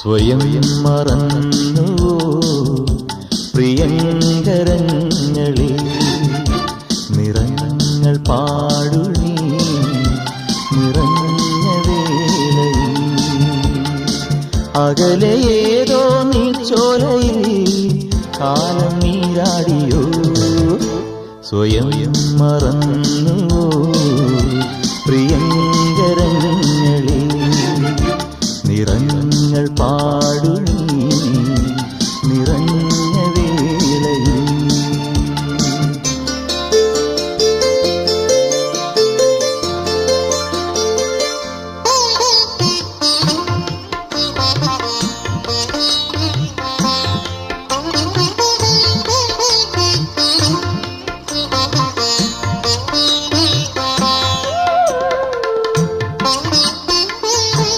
സ്വയം മറന്നു പ്രിയങ്കരങ്ങളിൽ നിറങ്ങൾ പാടുനീ നിറഞ്ഞ വേളയിൽ. അകലെ ഏതോ നീ ചോലയിൽ കാലം നീരാടിയോ? സ്വയം മറന്നു நீங்கள் பாடுங்கள்.